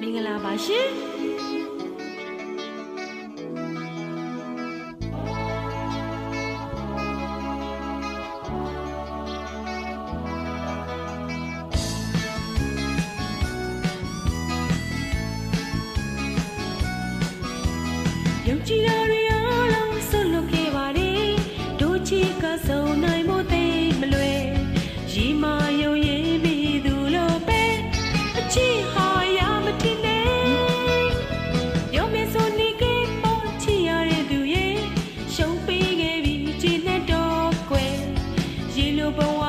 မင်္ဂလာပါရှင်ယုံကြည်တော် 一路奔往